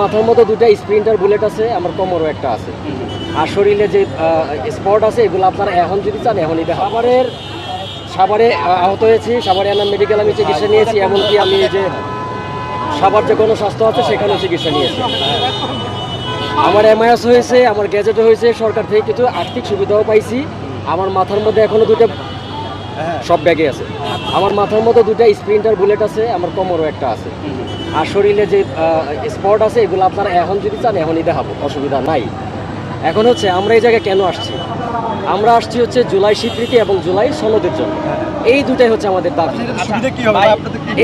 মাথার মধ্যে দুটা স্প্রিন্টার বুলেট আছে আমার কোমরও একটা আছে। আর শরীরে যে স্পট আছে এগুলো আপনারা এখন যদি চান এখনই দেখা সাভারের সাভারে আহত হয়েছি সাভারে আনাম মেডিকেল আমি চিকিৎসা নিয়েছি এমনকি আমি যে সাভার যে কোনো স্বাস্থ্য আছে সেখানেও চিকিৎসা নিয়েছি। আমার এমআইএস হয়েছে আমার গ্যাজেটও হয়েছে সরকার থেকে কিছু আর্থিক সুবিধাও পাইছি। আমার মাথার মধ্যে এখনও দুটো সব ব্যাগে আছে। আমার মাথার মধ্যে দুটা স্প্রিন্টার বুলেট আছে আমার কোমরও একটা আছে। আর শরীরে যে স্পট আছে এগুলো আপনারা এখন যদি চান এখনই দেখাবো অসুবিধা নাই। এখন হচ্ছে আমরা এই জায়গায় কেন আসছি? আমরা আসছি হচ্ছে জুলাই স্বীকৃতি এবং জুলাই সনদের জন্য। এই দুটাই হচ্ছে আমাদের দাবি। কি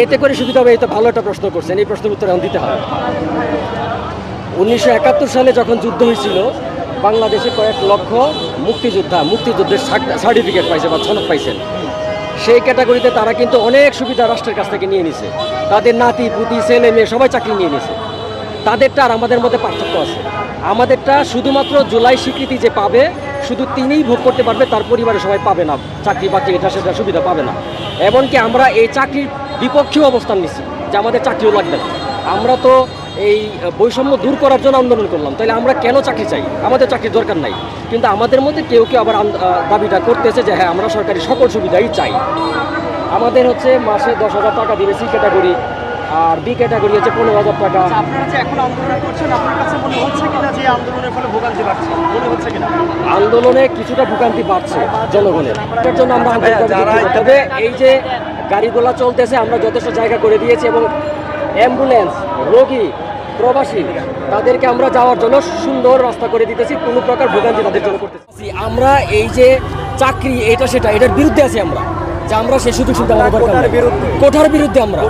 এতে করে সুবিধা হবে এই তো ভালো একটা প্রশ্ন করছেন এই প্রশ্নের উত্তর এখন দিতে হবে। উনিশশো একাত্তর সালে যখন যুদ্ধ হয়েছিল বাংলাদেশে কয়েক লক্ষ মুক্তিযোদ্ধা মুক্তিযুদ্ধের সার্টিফিকেট পাইছে বা সনদ পাইছেন সেই ক্যাটাগরিতে তারা কিন্তু অনেক সুবিধা রাষ্ট্রের কাছ থেকে নিয়ে নিছে। তাদের নাতি, পুতি, ছেলে মেয়ে সবাই চাকরি নিয়ে নিছে। তাদেরটা আর আমাদের মধ্যে পার্থক্য আছে। আমাদেরটা শুধুমাত্র জুলাই স্বীকৃতি যে পাবে, শুধু তিনিই ভোগ করতে পারবে, তার পরিবারে সবাই পাবে না। চাকরি বাকরি, এটা সেটা সুবিধা পাবে না। এমনকি আমরা এই চাকরির বিপক্ষেও অবস্থান নিচ্ছি যে আমাদের চাকরিও লাগবে আমরা তো এই বৈষম্য দূর করার জন্য আন্দোলন করলাম। তাহলে আমরা কেন চাকরি চাই? আমাদের চাকরির দরকার নাই। কিন্তু আমাদের মধ্যে কেউ কেউ আবার দাবিটা করতেছে যে হ্যাঁ আমরা সরকারি সকল সুবিধাই চাই। আমাদের হচ্ছে মাসে দশ হাজার টাকা দিবে সি ক্যাটাগরি আর বি ক্যাটাগরি হচ্ছে পনেরো হাজার টাকা। আপনারা যে এখন আন্দোলন করছেন আপনার কাছে মনে হচ্ছে কিনা যে আন্দোলনের ফলে ভোগান্তি বাড়ছে? মনে হচ্ছে কিনা? আন্দোলনে কিছুটা ভোগান্তি বাড়ছে জনগণের। এটার জন্য আমরা যারা তবে এই যে গাড়িগুলো চলতেছে আমরা যথেষ্ট জায়গা করে দিয়েছি এবং অ্যাম্বুলেন্স রোগী প্রবাসী তাদেরকে আমরা যাওয়ার জন্য সুন্দর রাস্তা করে দিতেছি কোনো প্রকার ভোগান্তি তাদের জন্য করতেছি। আমরা এই যে চাকরি এটা সেটা এটার বিরুদ্ধে আছি আমরা। যে আমরা সে সুযোগ সুবিধা কোটার বিরুদ্ধে। আমরা।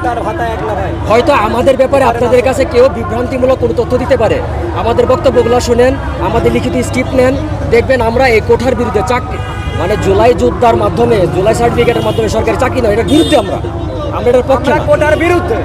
হয়তো আমাদের ব্যাপারে আপনাদের কাছে কেউ বিভ্রান্তিমূলক কোনো তথ্য দিতে পারে। আমাদের বক্তব্যগুলো শুনেন আমাদের লিখিত স্ক্রিপ্ট নেন দেখবেন আমরা এই কোঠার বিরুদ্ধে চাকরি। মানে জুলাই যোদ্ধার মাধ্যমে জুলাই সার্টিফিকেটের মাধ্যমে সরকারি চাকরি নয় এটার বিরুদ্ধে আমরা। আমরা এটার পক্ষে কোটার বিরুদ্ধে।